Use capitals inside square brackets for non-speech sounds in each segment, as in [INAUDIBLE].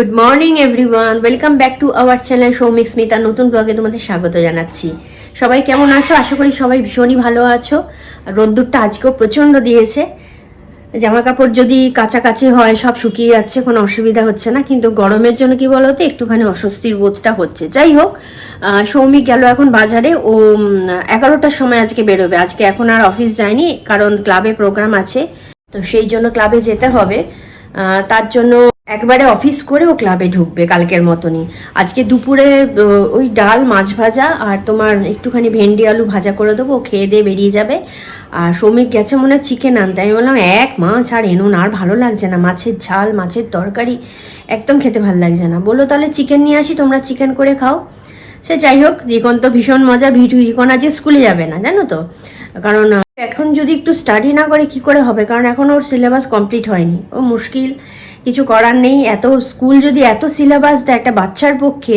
Good morning everyone welcome back to our channel Soumik Smita নতুন ব্লগে তোমাদের স্বাগত জানাচ্ছি। সবাই কেমন আছো? আশা করি সবাই ভীষণই ভালো আছো। রোদ্দুরটা আজকেও প্রচণ্ড দিয়েছে। জামা কাপড় যদি কাছাকাছি হয়, সব শুকিয়ে যাচ্ছে, কোনো অসুবিধা হচ্ছে না। কিন্তু গরমের জন্য কি বলো তো একটুখানি অস্বস্তির বোধটা হচ্ছে। যাই হোক সৌমিক গেল এখন বাজারে। ও এগারোটার সময় আজকে বেরোবে। আজকে এখন আর অফিস যায়নি, কারণ ক্লাবে প্রোগ্রাম আছে। তো সেই জন্য ক্লাবে যেতে হবে। তার জন্য একবারে অফিস করে ও ক্লাবে ঢুকবে কালকের মতনই। আজকে দুপুরে ওই ডাল, মাছ ভাজা আর তোমার একটুখানি ভেন্ডি, আলু ভাজা করে দেবো, ও খেয়ে দিয়ে বেরিয়ে যাবে। আর সৌমিক গেছে মনে হয় চিকেন আনতে। আমি বললাম, এক মাছ আর এনো না, আর ভালো লাগছে না। মাছের ঝাল, মাছের তরকারি একদম খেতে ভালো লাগছে না। বলল, তাহলে চিকেন নিয়ে আসি, তোমরা চিকেন করে খাও। সে যাই হোক রিকন তো ভীষণ মজা। ভিটু রিকন আজকে স্কুলে যাবে না, জানো তো? কারণ, এখন যদি একটু স্টাডি না করে কি করে হবে? কারণ এখন ওর সিলেবাস কমপ্লিট হয়নি। ও মুশকিল। কিছু করার নেই এত স্কুল যদি এত সিলেবাস দেয় একটা বাচ্চার পক্ষে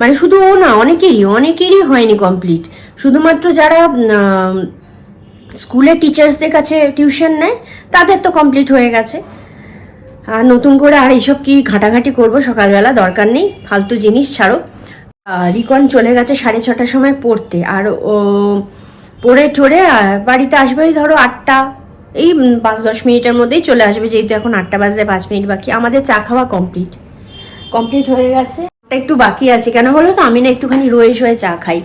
মানে শুধু ও না অনেকেরই অনেকেরই হয়নি কমপ্লিট শুধুমাত্র যারা উম, স্কুলে টিচার্সদের কাছে টিউশন নেয় তাদের তো কমপ্লিট হয়ে গেছে। আর নতুন করে আর এইসব কি ঘাটাঘাটি করব সকালবেলা দরকার নেই ফালতু জিনিস ছাড়ো। রিকন চলে গেছে সাড়ে ছটার সময় পড়তে আর ও পড়ে ঠরে বাড়িতে আসবেই ধরো আটটা এই পাঁচ, দশ মিনিটের মধ্যেই চলে আসবে, যেহেতু এখন আটটা বাজে, পাঁচ মিনিট বাকি। আমাদের চা খাওয়া কমপ্লিট। কমপ্লিট হয়ে গেছে। একটু বাকি আছে। কেন বলো তো? আমি না একটুখানি রয়ে শয়ে চা খাই।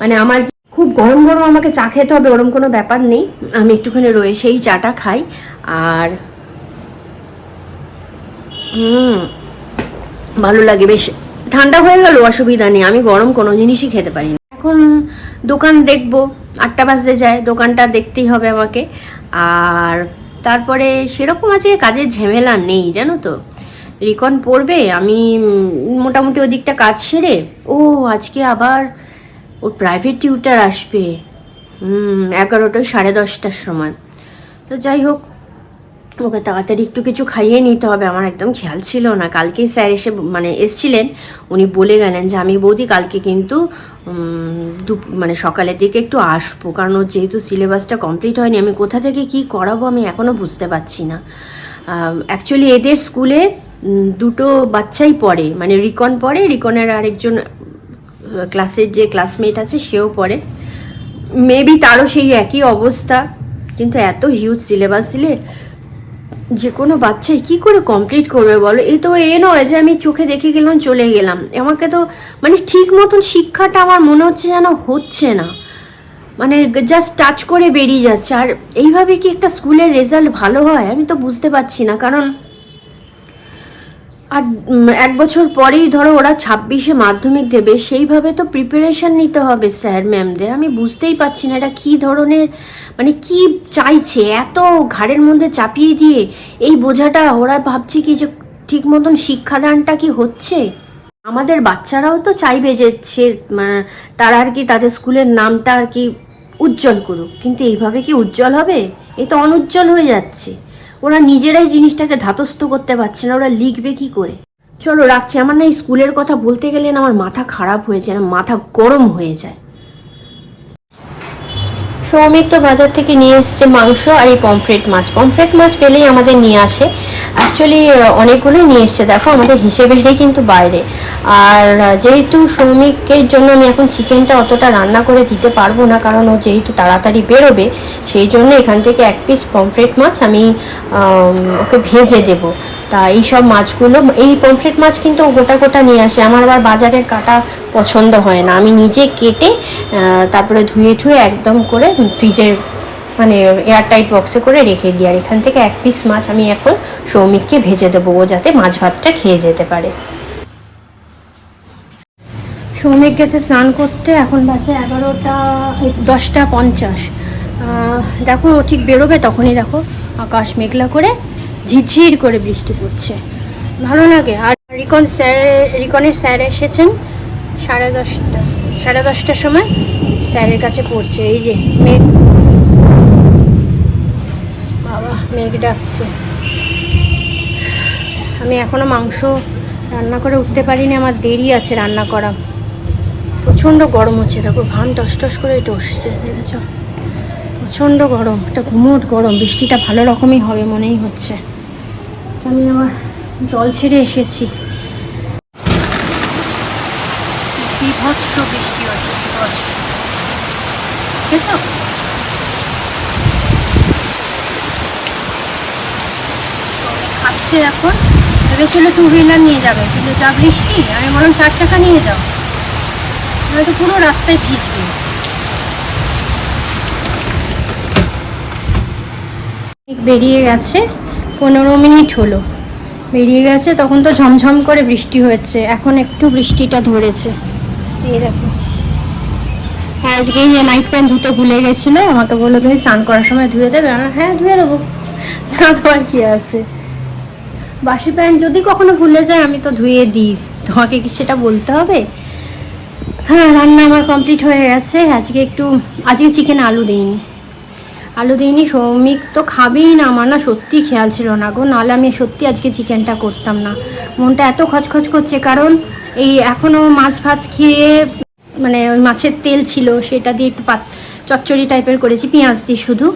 মানে আমার খুব গরম গরম আমাকে চা খেতে হবে, ওরম কোনো ব্যাপার নেই। আমি একটুখানি রয়ে সেই চাটা খাই। আর হুম, ভালো লাগে বেশ। ঠান্ডা হয়ে গেল, অসুবিধা নেই। আমি গরম কোনো জিনিসই খেতে পারি না। এখন দোকান দেখব। আটটা বাজতে যায়। দোকানটা দেখতেই হবে আমাকে। আর তারপরে সেরকম আছে, কাজের ঝামেলা নেই, জানো তো। রিকন পড়বে, আমি মোটামুটি ওদিকটা কাজ সেরে, ও আজকে আবার ওর প্রাইভেট টিউটার আসবে এগারোটা সাড়ে দশটার সময়। তো যাই হোক ওকে তাড়াতাড়ি একটু কিছু খাইয়ে নিতে হবে, আমার একদম খেয়াল ছিল না। কালকেই স্যার এসে মানে এসছিলেন, উনি বলে গেলেন যে, আমি বৌদি কালকে কিন্তু দুপ- মানে সকালের দিকে একটু আসব, কারণ ওর যেহেতু সিলেবাসটা কমপ্লিট হয়নি, আমি কোথা থেকে কি করাবো আমি এখনও বুঝতে পারছি না। অ্যাকচুয়ালি এদের স্কুলে দুটো বাচ্চাই পড়ে মানে রিকন পড়ে, রিকনের আরেকজন ক্লাসের যে ক্লাসমেট আছে সেও পড়ে। মেবি তারও সেই একই অবস্থা, কিন্তু এত হিউজ সিলেবাস দিলে যে কোনো বাচ্চাই কি করে কমপ্লিট করবে বলো? এই তো এ নয় যে আমি চোখে দেখে গেলাম, চলে গেলাম। আমাকে তো মানে ঠিক মতন শিক্ষাটা আমার মনে হচ্ছে যেন হচ্ছে না। মানে জাস্ট টাচ করে বেরিয়ে যাচ্ছে। আর এইভাবে কি একটা স্কুলের রেজাল্ট ভালো হয়? আমি তো বুঝতে পারছি না। কারণ আর এক বছর পরেই ধরো ওরা ছাব্বিশে মাধ্যমিক দেবে সেইভাবে তো প্রিপারেশন নিতে হবে স্যার ম্যামদের। আমি বুঝতেই পারছি না এটা কী ধরনের মানে কি চাইছে এত ঘাড়ের মধ্যে চাপিয়ে দিয়ে এই বোঝাটা ওরা ভাবছে কি যে ঠিক মতন শিক্ষাদানটা কি হচ্ছে? আমাদের বাচ্চারাও তো চাইবে যে সে মানে, তারা আর কি তাদের স্কুলের নামটা আর কি উজ্জ্বল করুক কিন্তু এইভাবে কি উজ্জ্বল হবে? এ তো অনুজ্জ্বল হয়ে যাচ্ছে। ওরা নিজেরাই জিনিসটাকে ধাতস্থ করতে পারছে না, ওরা লিখবে কি করে? চলো, রাখছি। আমার না এই স্কুলের কথা বলতে গেলে না আমার মাথা খারাপ হয়ে যায় না মাথা গরম হয়ে যায়। সৌমিক তো বাজার থেকে নিয়ে এসছে মাংস আর এই পমফ্রেট মাছ। পমফ্রেট মাছ পেলেই আমাদের নিয়ে আসে। অ্যাকচুয়ালি অনেকগুলোই নিয়ে এসছে। দেখো, আমাদের হিসেবেরই কিন্তু বাইরে। আর যেহেতু শ্রমিকের জন্য আমি এখন চিকেনটা অতটা রান্না করে দিতে পারব না, কারণ ও যেহেতু তাড়াতাড়ি বেরোবে, সেই জন্য এখান থেকে এক পিস পমফ্রেট মাছ আমি ওকে ভেজে দেবো। তা এই সব মাছগুলো, এই পমফ্রেট মাছ কিন্তু গোটা গোটা নিয়ে আসে। আমার আবার বাজারের কাটা পছন্দ হয় না। আমি নিজে কেটে তারপরে ধুয়ে ঠুয়ে একদম করে ফ্রিজের মানে এয়ারটাইট বক্সে করে রেখে দিই। আর এখান থেকে এক পিস মাছ আমি এখন সৌমিককে ভেজে দেবো, ও যাতে মাছ ভাতটা খেয়ে যেতে পারে। সৌমিক গেছে স্নান করতে, এখন বাজে এগারোটা দশটা পঞ্চাশ। দেখো, ও ঠিক বেরোবে তখনই দেখো, আকাশ মেঘলা করে ঝিরঝির করে বৃষ্টি পড়ছে। ভালো লাগে। আর রিকন স্যার, রিকনের স্যার এসেছেন সাড়ে দশটা, সাড়ে দশটার সময় স্যারের কাছে পড়ছে। এই যে মেঘ মেঘ ডাকছে। আমি এখনও মাংস রান্না করে উঠতে পারিনি, আমার দেরি আছে রান্না করা। প্রচণ্ড গরম হচ্ছে, দেখো ঘাম টস টস করে টসছে দেখেছ? প্রচণ্ড গরম, একটা ঘুমোট গরম, বৃষ্টিটা ভালো রকমই হবে মনেই হচ্ছে। আমি আমার জল ছেড়ে এসেছি। বিভৎস বৃষ্টি হচ্ছে, বিভৎস। দেখেছ? খাচ্ছে এখন ভেবেছিল টু হুইলার নিয়ে যাবে। কিন্তু যা বৃষ্টি, আমি বললাম চার চাকা নিয়ে যাও। হয়তো পুরো রাস্তায় ভিজবে। বেরিয়ে গেছে, পনেরো মিনিট হলো। বেরিয়ে গেছে, তখন তো ঝমঝম করে বৃষ্টি হয়েছে। এখন একটু বৃষ্টিটা ধরেছে। এই দেখো। আজকে যে নাইট প্যান্ট ধুতে ভুলে গেছিল, আমাকে বলল তুমি স্নান করার সময় ধুয়ে দেবে। হ্যাঁ ধুয়ে দেবো। না তোমার কি আছে। বাসি প্যান্ট যদি কখনো ভুলে যায়, আমি তো ধুয়ে দিই। তোমাকে কি সেটা বলতে হবে? হ্যাঁ রান্না আমার কমপ্লিট হয়ে গেছে। আজকে একটু, আজকে চিকেন আলু দিইনি। আলু দিইনি, সৌমিক তো খাবেই না। আমার না সত্যি খেয়াল ছিল না গো। নাহলে আমি সত্যি আজকে চিকেনটা করতাম না। মনটা এত খচখচ করছে, কারণ এই এখনও মাছ ভাত খেয়ে মানে ওই মাছের তেল ছিল, সেটা দিয়ে একটু পাত, চচ্চড়ি টাইপের করেছি, পেঁয়াজ দিয়ে শুধু।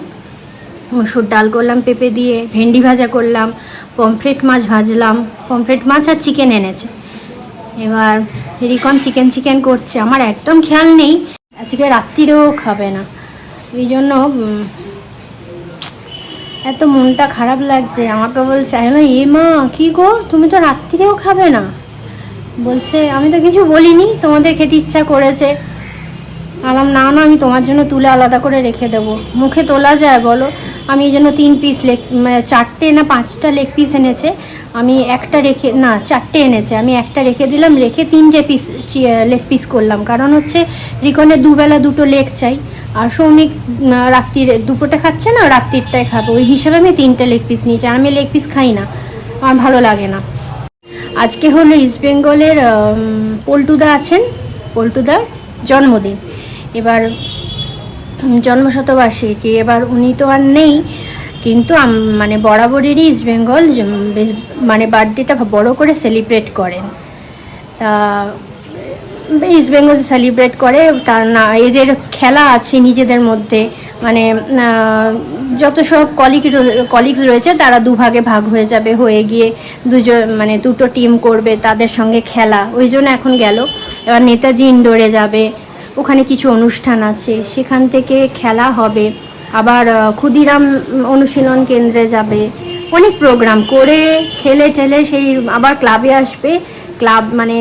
মসুর ডাল করলাম পেঁপে দিয়ে ভেন্ডি ভাজা করলাম পমফ্রেট মাছ ভাজলাম পমফ্রেট মাছ আর চিকেন এনেছে। এবার রিকন চিকেন চিকেন করছে আমার একদম খেয়াল নেই আজকে রাত্রিরেও খাবে না। ওই জন্য এত মনটা খারাপ লাগছে আমাকে বলছে বললাম, এ মা কি গো তুমি তো রাত্রিরেও খাবে না। বলছে আমি তো কিছু বলিনি তোমাদের খেতে ইচ্ছা করেছে। আলাম না না আমি তোমার জন্য তুলে আলাদা করে রেখে দেবো। মুখে তোলা যায় বলো। আমি এই জন্য তিন পিস লেগ মানে চারটে না পাঁচটা লেগ পিস এনেছে। আমি একটা রেখে, না, চারটে এনেছে। আমি একটা রেখে দিলাম, রেখে তিনটে পিস লেগ পিস করলাম। কারণ হচ্ছে রিকনের দুবেলা দুটো লেগ চাই। আর সৌমিক রাত্রির দুপুরটা খাচ্ছে না রাত্রিরটাই খাবে। ওই হিসাবে আমি তিনটে লেগ পিস নিয়েছি। আর আমি লেগ পিস খাই না। আমার ভালো লাগে না। আজকে হলো ইস্ট বেঙ্গলের পল্টুদা আছেন? পল্টুদার জন্মদিন। এবার জন্মশতবার্ষিকী। এবার উনি তো আর নেই, কিন্তু মানে বরাবরেরই ইস্ট বেঙ্গল মানে বার্থডেটা বড় করে সেলিব্রেট করেন। তা ইস্ট বেঙ্গল সেলিব্রেট করে, তার না, এদের খেলা আছে নিজেদের মধ্যে। মানে যত সব কলিগ কলিগস রয়েছে, তারা দুভাগে ভাগ হয়ে যাবে, হয়ে গিয়ে দুজন মানে দুটো টিম করবে তাদের সঙ্গে খেলা। ওই জন্য এখন গেল। এবার নেতাজি ইন্ডোরে যাবে। ওখানে কিছু অনুষ্ঠান আছে, সেখান থেকে খেলা হবে। আবার ক্ষুদিরাম অনুশীলন কেন্দ্রে যাবে। অনেক প্রোগ্রাম করে খেলে টেলে সেই আবার ক্লাবে আসবে। ক্লাব মানে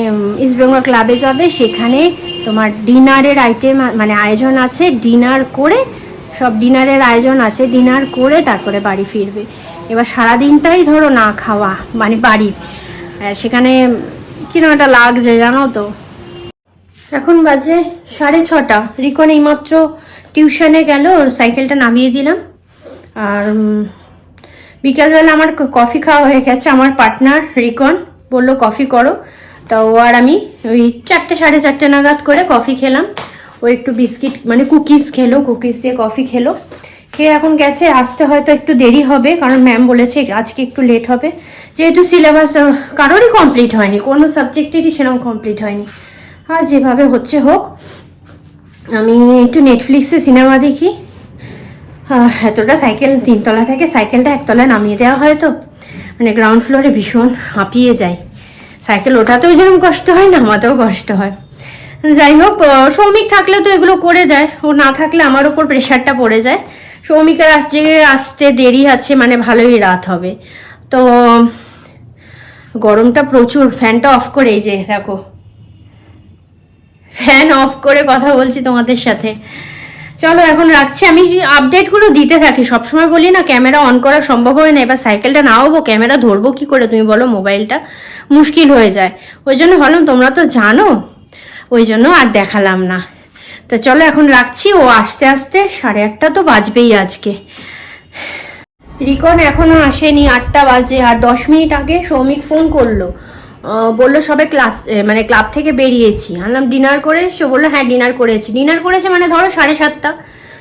ইস্টবেঙ্গল ক্লাবে যাবে, সেখানে তোমার ডিনারের আইটেম মানে আয়োজন আছে ডিনার করে, সব ডিনারের আয়োজন আছে ডিনার করে তারপরে বাড়ি ফিরবে। এবার সারাদিনটাই ধরো না খাওয়া মানে বাড়ি। আর সেখানে কীরকম একটা লাগছে জানো তো? এখন বাজে সাড়ে ছটা। রিকন এইমাত্র টিউশনে গেল, ওর সাইকেলটা নামিয়ে দিলাম। আর বিকালবেলা আমার কফি খাওয়া হয়ে গেছে আমার পার্টনার রিকন। বলল, কফি করো। তা ও আর আমি ওই চারটে, সাড়ে চারটে নাগাদ করে কফি খেলাম। ও একটু বিস্কিট মানে কুকিজ খেলো, কুকিজ দিয়ে কফি খেলো। খেয়ে এখন গেছে, আসতে হয়তো একটু দেরি হবে, কারণ ম্যাম বলেছে আজকে একটু লেট হবে। যেহেতু সিলেবাস কারোরই কমপ্লিট হয়নি, কোনো সাবজেক্টেরই সেরকম কমপ্লিট হয়নি। আর যেভাবে হচ্ছে হোক, আমি একটু নেটফ্লিক্সে সিনেমা দেখি। এতটা সাইকেল তিনতলা থেকে সাইকেলটা একতলায় নামিয়ে দেওয়া হয় তো। মানে গ্রাউন্ড ফ্লোরে ভীষণ হাঁপিয়ে যায় সাইকেল ওঠাতেও যেরকম কষ্ট হয়, নামাতেও কষ্ট হয়। যাই হোক সৌমিক থাকলে তো এগুলো করে দেয়। ও না থাকলে আমার ওপর প্রেশারটা পড়ে যায়। সৌমিকের আসছে, আসতে দেরি আছে মানে ভালোই রাত হবে। তো, গরমটা প্রচুর ফ্যানটা অফ করে এই যে, দেখো। ফ্যান অফ করে কথা বলছি তোমাদের সাথে। চলো, এখন রাখছি। আমি আপডেটগুলো দিতে থাকি, সবসময় বলি না ক্যামেরা অন করা সম্ভব হয় না, এবার সাইকেলটা নামাবো ক্যামেরা ধরবো কি করে, তুমি বলো মোবাইলটা মুশকিল হয়ে যায়। ওই জন্য ভাবলাম, তোমরা তো জানো, ওই জন্য আর দেখালাম না। তো চলো, এখন রাখছি। ও আস্তে আস্তে, সাড়ে আটটা তো বাজবেই আজকে। রিকন এখনও আসেনি, আটটা বাজে, আর দশ মিনিট আগে সৌমিক ফোন করল। বলল, সবে ক্লাস মানে ক্লাব থেকে বেরিয়েছি। আনলাম ডিনার করে এসছো? বলল হ্যাঁ ডিনার করেছি। ডিনার করেছে মানে ধরো সাড়ে সাতটা।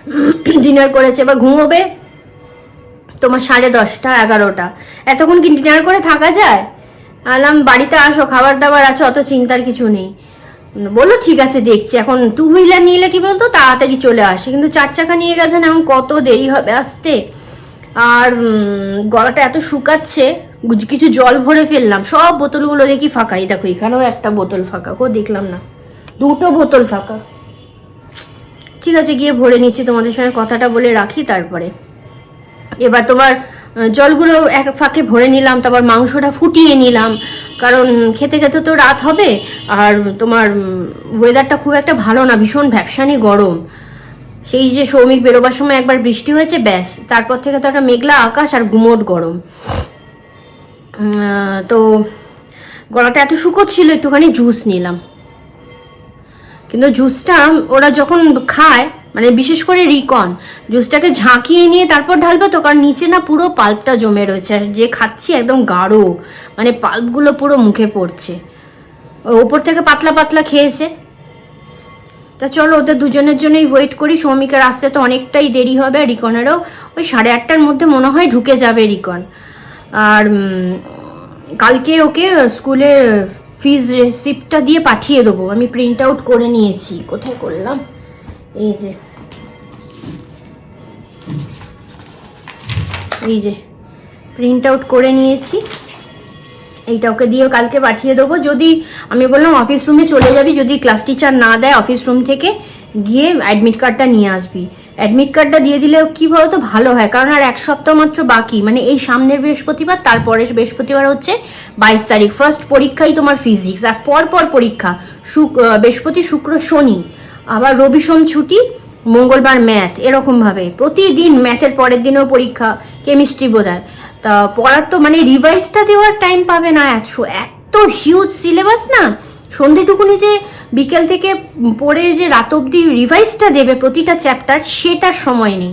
[CLEARS THROAT] ডিনার করেছে। এবার ঘুমোবে তোমার সাড়ে দশটা, এগারোটা। এতক্ষণ কি ডিনার করে থাকা যায়? আনলাম বাড়িতে আসো খাবার দাবার আছে, অত চিন্তার কিছু নেই। বলল, ঠিক আছে, দেখছি। এখন টু হুইলার নিলে কি বলতো, তাড়াতাড়ি চলে আসে। কিন্তু চার চাকা নিয়ে গেছেন, এখন কত দেরি হবে আসতে? আর গলাটা এত শুকাচ্ছে কিছু জল ভরে ফেললাম। সব বোতলগুলো দেখি ফাঁকাই দেখো, এখানেও একটা বোতল ফাঁকা। কো, দেখলাম না। দুটো বোতল ফাঁকা। ঠিক আছে, গিয়ে ভরে নিচ্ছি। তোমাদের সঙ্গে কথাটা বলে রাখি তারপরে। এবার তোমার জলগুলো এক ফাঁকে ভরে নিলাম, তারপর মাংসটা ফুটিয়ে নিলাম। কারণ খেতে খেতে তো রাত হবে, আর তোমার ওয়েদারটা খুব একটা ভালো না, ভীষণ ভ্যাপসানি গরম। সেই যে সৌমিক বেরোবার সময় একবার বৃষ্টি হয়েছে, ব্যাস। তারপর থেকে তো একটা মেঘলা আকাশ আর গুমোট গরম। তো গলাটা এত শুকোচ্ছিল একটুখানি জুস নিলাম। কিন্তু জুসটা ওরা যখন খায় মানে বিশেষ করে রিকন জুসটাকে ঝাঁকিয়ে নিয়ে তারপর ঢালবে তো, কারণ নিচে না পুরো পাল্পটা জমে রয়েছে, আর যে খাচ্ছি একদম গাঢ় মানে পাল্পগুলো পুরো মুখে পড়ছে। ওপর থেকে পাতলা পাতলা খেয়েছে। তা চলো, ওদের দুজনের জন্যই ওয়েট করি, সৌমিকের আসতে তো অনেকটাই দেরি হবে রিকনেরও ওই সাড়ে আটটার মধ্যে মনে হয় ঢুকে যাবে রিকন আর কালকে ওকে স্কুলে ফিজ রেসিপ্টটা দিয়ে পাঠিয়ে দেবো। আমি প্রিন্ট আউট করে নিয়েছি। কোথায় করলাম? এই যে। এই যে। প্রিন্ট আউট করে নিয়েছি। এইটা ওকে দিয়ে কালকে পাঠিয়ে দেবো। যদি, আমি বললাম অফিস রুমে চলে যাবি। যদি ক্লাস টিচার না দেয় অফিস রুম থেকে, গিয়ে অ্যাডমিট কার্ডটা নিয়ে আসবি। অ্যাডমিট কার্ডটা দিয়ে দিলে কি বলতো? ভালো হয়। কারণ আর এক সপ্তাহ মাত্র বাকি। মানে এই সামনের বৃহস্পতিবার, তারপরের বৃহস্পতিবার হচ্ছে বাইশ তারিখ। ফার্স্ট পরীক্ষাই তোমার ফিজিক্স আর পর পর পরীক্ষা, শুক বৃহস্পতি, শুক্র, শনি। আবার রবি, সোম ছুটি, মঙ্গলবার ম্যাথ এরকমভাবে। প্রতিদিন ম্যাথের পরের দিনেও পরীক্ষা কেমিস্ট্রি বোধ হয় তা পড়ার তো মানে রিভাইজটা দেওয়ার টাইম পাবে না এত। এত হিউজ সিলেবাস না? সন্ধেটুকুনি যে বিকেল থেকে পড়ে যে রাত অবধি রিভাইজটা দেবে প্রতিটা চ্যাপ্টার, সেটার সময় নেই।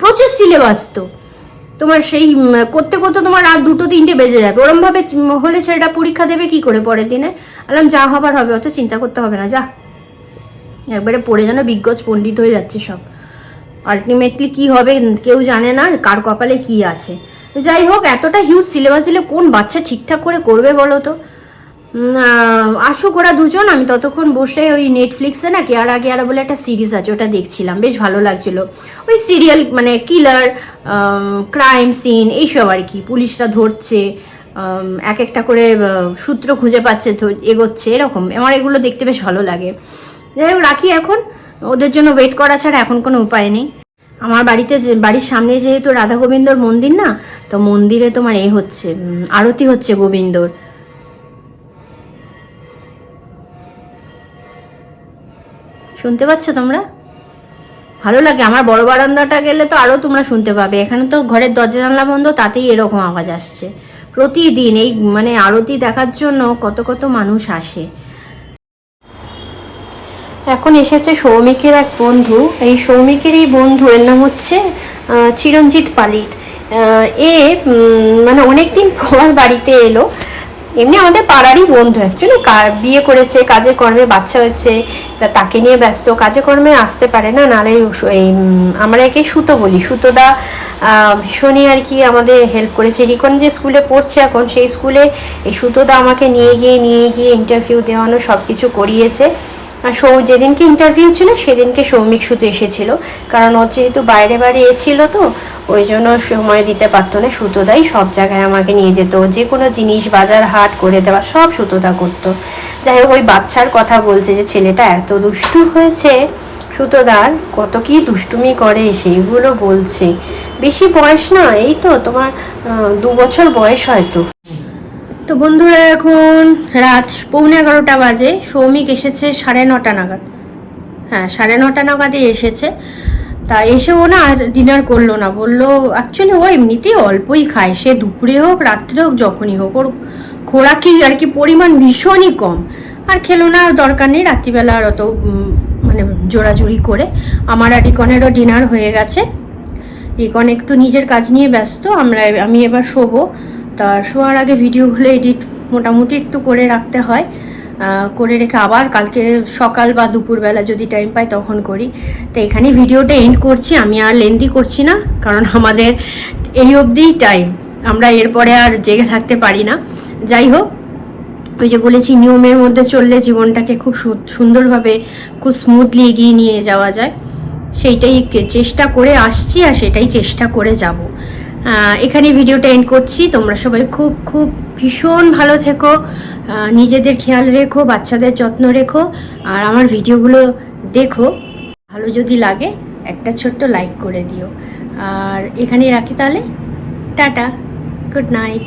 প্রচুর সিলেবাস তো। তোমার সেই করতে করতে তোমার রাত দুটো তিনটে বেজে যাবে। ওরমভাবে হলে সেটা পরীক্ষা দেবে কি করে পরের দিনে? আলাম যা হবার হবে, অত চিন্তা করতে হবে না, যা। একবারে পড়ে যেন বিজ্ঞজ পণ্ডিত হয়ে যাচ্ছে সব। আলটিমেটলি কি হবে কেউ জানে না, কার কপালে কি আছে। যাই হোক, এতটা হিউজ সিলেবাস দিলে কোন বাচ্চা ঠিকঠাক করে করবে বলো তো? আসুক, ওরা দুজন, আমি ততক্ষণ বসে ওই নেটফ্লিক্সে না কেয়ার আগে আর বলে একটা সিরিজ আছে, ওটা দেখছিলাম, বেশ ভালো লাগছিল। ওই সিরিয়াল মানে কিলার ক্রাইম সিন এইসব আর কি, পুলিশরা ধরছে এক একটা করে সূত্র খুঁজে পাচ্ছে এগোচ্ছে, এরকম, আমার এগুলো দেখতে বেশ ভালো লাগে। যাই হোক, রাখি এখন, ওদের জন্য ওয়েট করা ছাড়া এখন কোনো উপায় নেই। আমার বাড়িতে যে, বাড়ির সামনে যেহেতু রাধা গোবিন্দর মন্দির না, তো মন্দিরে তোমার এ হচ্ছে আরতি হচ্ছে গোবিন্দর। শুনতে পাচ্ছ তোমরা? ভালো লাগে, আমার বড় বারান্দাটা গেলে তো আরও তোমরা শুনতে পাবে। এখানে তো ঘরের দরজা জানলা বন্ধ, তাতেই এরকম আওয়াজ আসছে। প্রতিদিন এই মানে আরতি দেখার জন্য কত কত মানুষ আসে। এখন এসেছে সৌমিকের এক বন্ধু। এই সৌমিকের এই বন্ধু, এর নাম হচ্ছে চিরঞ্জিত পালিত। এ মানে অনেকদিন পর বাড়িতে এলো। এমনি আমাদের পাড়ারই বন্ধু অ্যাকচুয়ালি বিয়ে করেছে কাজে কর্মে বাচ্চা হয়েছে তাকে নিয়ে ব্যস্ত কাজে কর্মে আসতে পারে না নালে এই আমরা একে সুতো বলি। সুতোদা ভীষণই আর কি আমাদের হেল্প করেছে। রিকন যে স্কুলে পড়ছে এখন, সেই স্কুলে এই সুতোদা আমাকে নিয়ে গিয়ে নিয়ে গিয়ে ইন্টারভিউ দেওয়ানো সব কিছু করিয়েছে। আর সৌ যেদিনকে ইন্টারভিউ ছিল, সেদিনকে সৌমিক সুতো এসেছিল। কারণ ও যেহেতু বাইরে বাইরে এছিল তো, ওই জন্য সময় দিতে পারতো না। সুতোদাই সব জায়গায় আমাকে নিয়ে যেত। যে কোনো জিনিস বাজার হাট করে দেওয়া, সব সুতোদা করতো। যাই হোক, ওই বাচ্চার কথা বলছে যে, ছেলেটা এত দুষ্টু হয়েছে। সুতোদার কত কি দুষ্টুমি করে, সেইগুলো বলছে। বেশি বয়স না, এই তো তোমার দু বছর বয়স হয়তো। তো বন্ধুরা এখন রাত পৌনে এগারোটা বাজে, সৌমিক এসেছে সাড়ে নটা নাগাদ। হ্যাঁ সাড়ে নটা নাগাদই এসেছে। তা এসে ও না আর ডিনার করল না, বলল অ্যাকচুয়ালি ও এমনিতেই অল্পই খায়, সে দুপুরে হোক, রাত্রে হোক, যখনই হোক, ওর খোরাকি আর কি পরিমাণ ভীষণই কম। আর খেলো না দরকার নেই, রাত্রিবেলা আর অত মানে জোড়াজুড়ি করে। আমার আর রিকনেরও ডিনার হয়ে গেছে। রিকন একটু নিজের কাজ নিয়ে ব্যস্ত, আমরা, আমি এবার শোবো। তা শোয়ার আগে ভিডিওগুলো এডিট মোটামুটি একটু করে রাখতে হয়। করে রেখে আবার কালকে সকাল বা দুপুরবেলা যদি টাইম পাই তখন করি। তো এখানে ভিডিওটা এন্ড করছি, আমি আর লেন্দি করছি না, কারণ আমাদের এই অবধিই টাইম আমরা এরপরে আর জেগে থাকতে পারি না। যাই হোক, ওই যে বলেছি, নিয়মের মধ্যে চললে জীবনটাকে খুব সুন্দরভাবে, খুব স্মুথলি এগিয়ে নিয়ে যাওয়া যায়। সেইটাই চেষ্টা করে আসছি আর সেটাই চেষ্টা করে যাব। এখানে ভিডিওটা এন্ড করছি। তোমরা সবাই খুব খুব ভীষণ ভালো থেকো। নিজেদের খেয়াল রেখো, বাচ্চাদের যত্ন রেখো, আর আমার ভিডিওগুলো দেখো। ভালো যদি লাগে, একটা ছোট্ট লাইক করে দিও। আর এখানে রাখি তাহলে? Tata good night